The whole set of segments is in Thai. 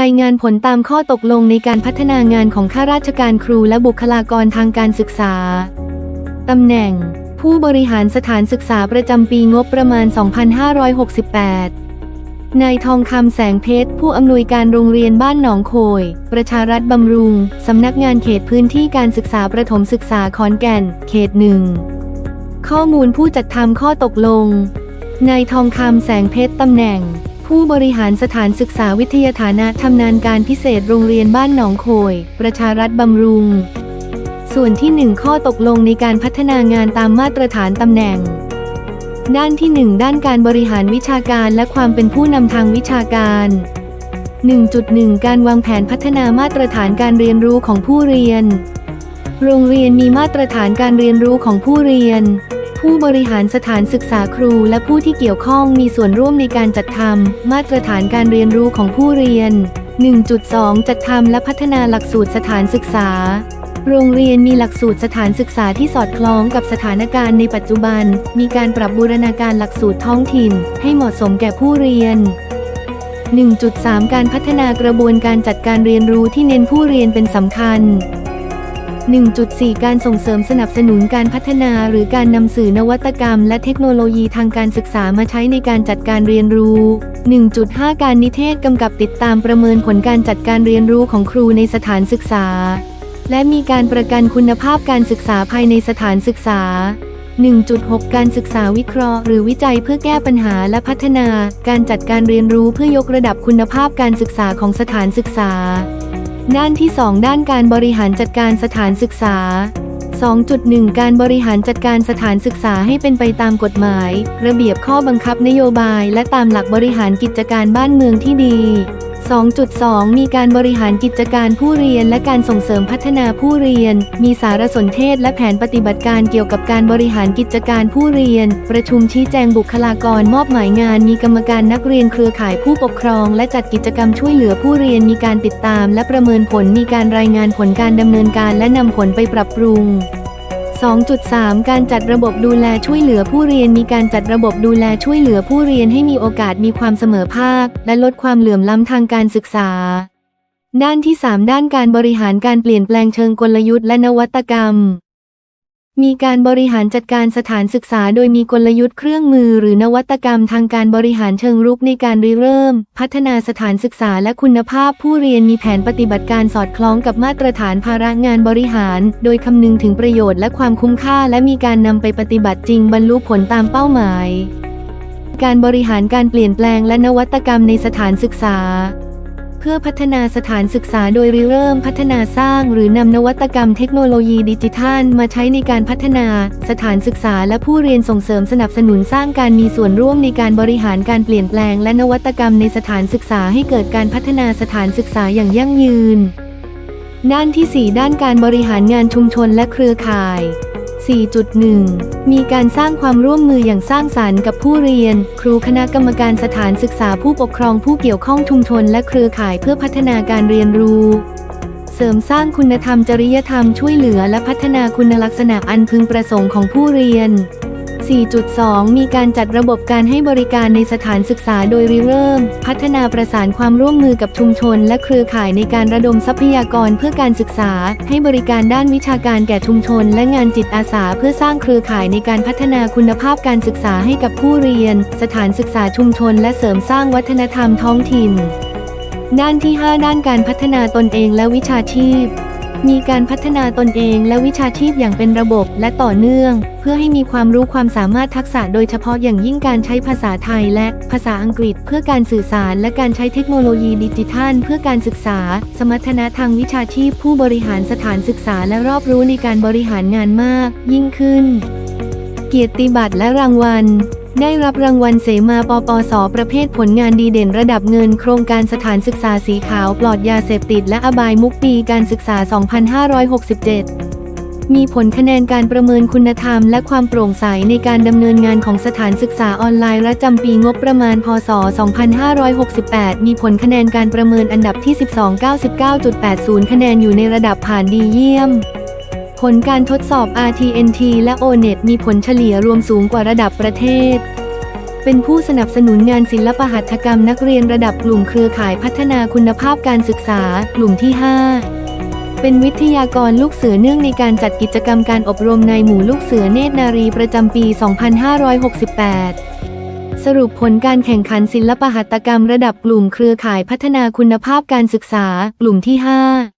รายงานผลตามข้อตกลงในการพัฒนางานของข้าราชการครูและบุคลากรทางการศึกษา ตำแหน่ง ผู้บริหารสถานศึกษาประจำปีงบประมาณ 2568 นายทองคำแสงเพชร ผู้อำนวยการโรงเรียนบ้านหนองโขยประชารัฐบำรุง สำนักงานเขตพื้นที่การศึกษาประถมศึกษาขอนแก่น เขตหนึ่ง ข้อมูลผู้จัดทำข้อตกลง นายทองคำแสงเพชรตำแหน่ง ผู้บริหารสถานศึกษาวิทยาฐานะชำนาญการพิเศษโรงเรียนบ้านหนองโขย ประชารัฐบำรุง ส่วนที่ 1 ข้อตกลงในการพัฒนางานตามมาตรฐานตำแหน่ง ด้านที่ 1 ด้านการบริหารวิชาการและความเป็นผู้นำทางวิชาการ 1.1 การวางแผนพัฒนามาตรฐานการเรียนรู้ของผู้เรียน โรงเรียนมีมาตรฐานการเรียนรู้ของผู้เรียน ผู้บริหารสถานศึกษาครูและผู้ที่เกี่ยวข้องมีส่วนร่วมในการจัดทำมาตรฐานการเรียนรู้ของผู้เรียน 1.2 จัดทำและพัฒนาหลักสูตรสถานศึกษา โรงเรียนมีหลักสูตรสถานศึกษาที่สอดคล้องกับสถานการณ์ในปัจจุบัน มีการปรับบูรณาการหลักสูตรท้องถิ่น ให้เหมาะสมแก่ผู้เรียน 1.3 การพัฒนากระบวนการจัดการเรียนรู้ที่เน้นผู้เรียนเป็นสำคัญ 1.4 การส่งเสริมสนับสนุนการพัฒนาหรือการนำสื่อนวัตกรรม และเทคโนโลยีทางการศึกษามาใช้ในการจัดการเรียนรู้ 1.5 การนิเทศกำกับติดตามประเมินผลการจัดการเรียนรู้ของครูในสถานศึกษา และมีการประกันคุณภาพการศึกษาภายในสถานศึกษา 1.6 การศึกษาวิเคราะห์หรือวิจัยเพื่อแก้ปัญหาและพัฒนา การจัดการเรียนรู้เพื่อยกระดับคุณภาพการศึกษาของสถานศึกษา ด้านที่ 2 ด้านการบริหารจัดการสถานศึกษา 2.1 การบริหารจัดการสถานศึกษาให้เป็นไปตามกฎหมาย ระเบียบข้อบังคับนโยบาย และตามหลักบริหารกิจการบ้านเมืองที่ดี 2.2 มีการบริหารกิจการผู้เรียนและการส่งเสริมพัฒนาผู้เรียน มีสารสนเทศและแผนปฏิบัติการเกี่ยวกับการบริหารกิจการผู้เรียน ประชุมชี้แจงบุคลากรมอบหมายงาน มีกรรมการนักเรียนเครือข่ายผู้ปกครอง และจัดกิจกรรมช่วยเหลือผู้เรียน มีการติดตาม และประเมินผล มีการรายงานผลการดำเนินการและนำผลไปปรับปรุง 2.3 การจัดระบบดูแลช่วยเหลือผู้เรียน มีการจัดระบบดูแลช่วยเหลือผู้เรียนให้มีโอกาสมีความเสมอภาค และลดความเหลื่อมล้ำทางการศึกษา ด้านที่ 3 ด้านการบริหารการเปลี่ยนแปลงเชิงกลยุทธ์และนวัตกรรม มีการบริหารจัดการสถานศึกษาโดยมีกลยุทธ์เครื่องมือหรือนวัตกรรมทางการบริหารเชิงรุกในการริเริ่ม พัฒนาสถานศึกษาและคุณภาพผู้เรียนมีแผนปฏิบัติการสอดคล้องกับมาตรฐานภาระงานบริหาร โดยคำนึงถึงประโยชน์และความคุ้มค่าและมีการนำไปปฏิบัติจริงบรรลุผลตามเป้าหมาย การบริหารการเปลี่ยนแปลงและนวัตกรรมในสถานศึกษา พื่อพัฒนาสถานศึกษาโดยริเริ่มพัฒนาสร้าง หรือนำนวัตกรรมเทคโนโลยีดิจิทัล มาใช้ในการพัฒนา สถานศึกษาและผู้เรียนส่งเสริมสนับสนุนสร้างการมีส่วนร่วมในการบริหารการเปลี่ยนแปลง และนวัตกรรมในสถานศึกษาให้เกิดการพัฒนาสถานศึกษาอย่างยั่งยืน ด้านที่ 4 ด้านการบริหารงานชุมชนและเครือข่าย 4.1 มีการสร้างความร่วมมืออย่างสร้างสรรค์กับผู้เรียน ครูคณะกรรมการสถานศึกษาผู้ปกครองผู้เกี่ยวข้องชุมชนและเครือข่ายเพื่อพัฒนาการเรียนรู้ เสริมสร้างคุณธรรมจริยธรรมช่วยเหลือและพัฒนาคุณลักษณะอันพึงประสงค์ของผู้เรียน 4.2 มีการจัดระบบการให้บริการในสถานศึกษาโดยริเริ่ม พัฒนาประสานความร่วมมือกับชุมชน และเครือข่ายในการระดมทรัพยากรเพื่อการศึกษา ให้บริการด้านวิชาการแก่ชุมชน และงานจิตอาสาเพื่อสร้างเครือข่ายในการพัฒนาคุณภาพการศึกษาให้กับผู้เรียน สถานศึกษาชุมชน และเสริมสร้างวัฒนธรรมท้องถิ่น ด้านที่ 5 ด้านการพัฒนาตนเองและวิชาชีพ มีการพัฒนาตนเองและวิชาชีพอย่างเป็นระบบและต่อเนื่อง เพื่อให้มีความรู้ความสามารถทักษะโดยเฉพาะอย่างยิ่งการใช้ภาษาไทยและภาษาอังกฤษ เพื่อการสื่อสารและการใช้เทคโนโลยีดิจิทัล เพื่อการศึกษา สมรรถนะทางวิชาชีพ ผู้บริหารสถานศึกษาและรอบรู้ในการบริหารงานมาก ยิ่งขึ้น เกียรติบัตรและรางวัล ได้รับรางวัลเสมาปปส ประเภทผลงานดีเด่นระดับเงิน โครงการสถานศึกษาสีขาวปลอดยาเสพติดและอบายมุกปีการศึกษา 2567 มีผลคะแนนการประเมินคุณธรรมและความโปร่งใสในการดำเนินงานของสถานศึกษาออนไลน์ประจำปีงบประมาณ พศ 2568 มีผลคะแนนการประเมินอันดับที่ 12 99.80 คะแนนอยู่ในระดับผ่านดีเยี่ยม ลการทดสอบ RTNT และ ONET มีผลเฉลี่ยรวมสูงกว่าระดับประเทศ เป็นผู้สนับสนุนงานศิลปหัตถกรรมนักเรียนระดับกลุ่มเครือข่ายพัฒนาคุณภาพการศึกษา กลุ่มที่ 5เป็นวิทยากรลูกเสือเนื่องในการจัดกิจกรรมการอบรมในหมู่ลูกเสือเนตรนารีประจำปี 2568 สรุปผลการแข่งขันศิลปหัตถกรรมระดับกลุ่มเครือข่ายพัฒนาคุณภาพการศึกษา กลุ่มที่ 5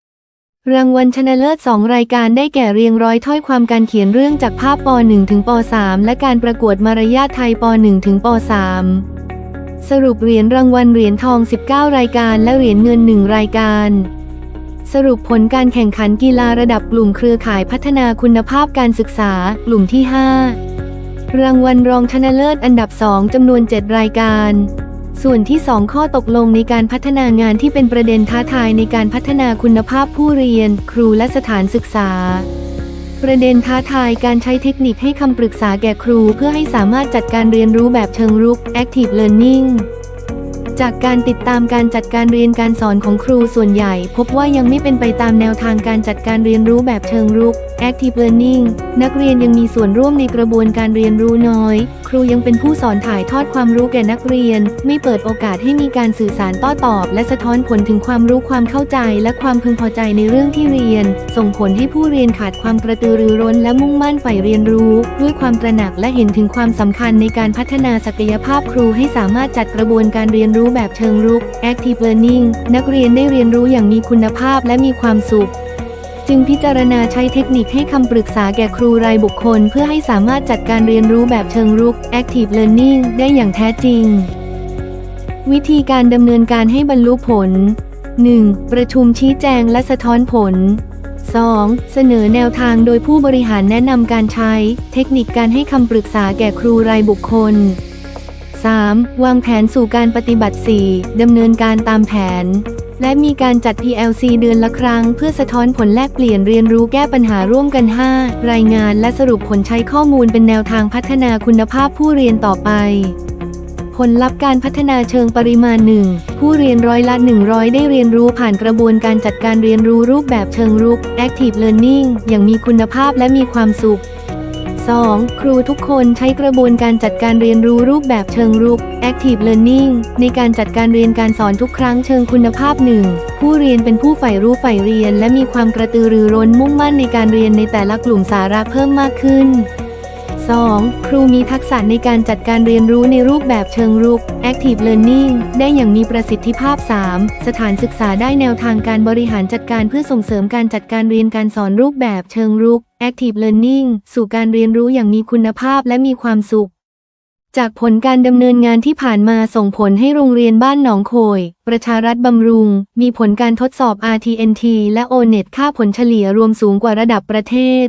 รางวัลชนะเลิศ 2 รายการได้แก่เรียงร้อยถ้อยความการเขียนเรื่องจากภาพป .1 ถึงป .3 และการประกวดมารยาทไทยป .1 ถึงป .3 สรุปเหรียญรางวัลเหรียญทอง 19 รายการและเหรียญเงิน 1 รายการ สรุปผลการแข่งขันกีฬาระดับกลุ่มเครือข่ายพัฒนาคุณภาพการศึกษา กลุ่มที่ 5 รางวัลรองชนะเลิศอันดับ 2จำนวน 7 รายการ ส่วนที่ 2 ข้อตกลงในการพัฒนางานที่เป็นประเด็นท้าทายในการพัฒนาคุณภาพผู้เรียน ครูและสถานศึกษา ประเด็นท้าทายการใช้เทคนิคให้คำปรึกษาแก่ครูเพื่อให้สามารถจัดการเรียนรู้แบบเชิงรุก Active Learning จากการติดตามการจัดการเรียนการสอนของครูส่วนใหญ่ พบว่ายังไม่เป็นไปตามแนวทางการจัดการเรียนรู้แบบเชิงรุก Active Learning นักเรียนยังมีส่วนร่วมในกระบวนการเรียนรู้น้อย ครูยังเป็นผู้สอนถ่ายทอดความรู้แก่นักเรียน ไม่เปิดโอกาสให้มีการสื่อสารต้อตอบ และสะท้อนผลถึงความรู้ความเข้าใจ และความพึงพอใจในเรื่องที่เรียน ส่งผลให้ผู้เรียนขาดความกระตือรือร้น และมุ่งมั่นใฝ่เรียนรู้ ด้วยความตระหนักและเห็นถึงความสำคัญในการพัฒนาศักยภาพครูให้สามารถจัดกระบวนการเรียนรู้แบบเชิงรุก Active Learning นักเรียนได้เรียนรู้อย่างมีคุณภาพและมีความสุข จึงพิจารณาใช้เทคนิคให้คำปรึกษาแก่ครูรายบุคคล เพื่อให้สามารถจัดการเรียนรู้แบบเชิงรุก Active Learning ได้อย่างแท้จริง วิธีการดำเนินการให้บรรลุผล 1. ประชุมชี้แจงและสะท้อนผล 2. เสนอแนวทางโดยผู้บริหารแนะนำการใช้ เทคนิคการให้คำปรึกษาแก่ครูรายบุคคล 3. วางแผนสู่การปฏิบัติ 4. ดำเนินการตามแผน และมีการจัด PLC เดือนละครั้ง เพื่อสะท้อนผลแลกเปลี่ยนเรียนรู้แก้ปัญหาร่วมกัน 5. รายงานและสรุปผลใช้ข้อมูลเป็นแนวทางพัฒนาคุณภาพผู้เรียนต่อไป ผลลัพธ์การพัฒนาเชิงปริมาณ 1 ผู้เรียนร้อยละ 100 ได้เรียนรู้ผ่านกระบวนการจัดการเรียนรู้รูปแบบเชิงรุก Active Learning อย่างมีคุณภาพและมีความสุข 2. ครูทุกคนใช้กระบวนการจัดการเรียนรู้รูปแบบเชิงรุก Active Learning ในการจัดการเรียนการสอนทุกครั้งเชิงคุณภาพหนึ่งผู้เรียนเป็นผู้ใฝ่รู้ใฝ่เรียน และมีความกระตือรือร้นมุ่งมั่นในการเรียนในแต่ละกลุ่มสาระเพิ่มมากขึ้น 2. ครูมีทักษะในการจัดการเรียนรู้ในรูปแบบเชิงรุก Active Learning ได้อย่างมีประสิทธิภาพ 3. สถานศึกษาได้แนวทางการบริหารจัดการเพื่อส่งเสริมการจัดการเรียนการสอนรูปแบบเชิงรุก Active Learning สู่การเรียนรู้อย่างมีคุณภาพและมีความสุข จากผลการดำเนินงานที่ผ่านมาส่งผลให้โรงเรียนบ้านหนองโขยประชารัฐบำรุง มีผลการทดสอบ RTNT และ ONET ค่าผลเฉลี่ยรวมสูงกว่าระดับประเทศ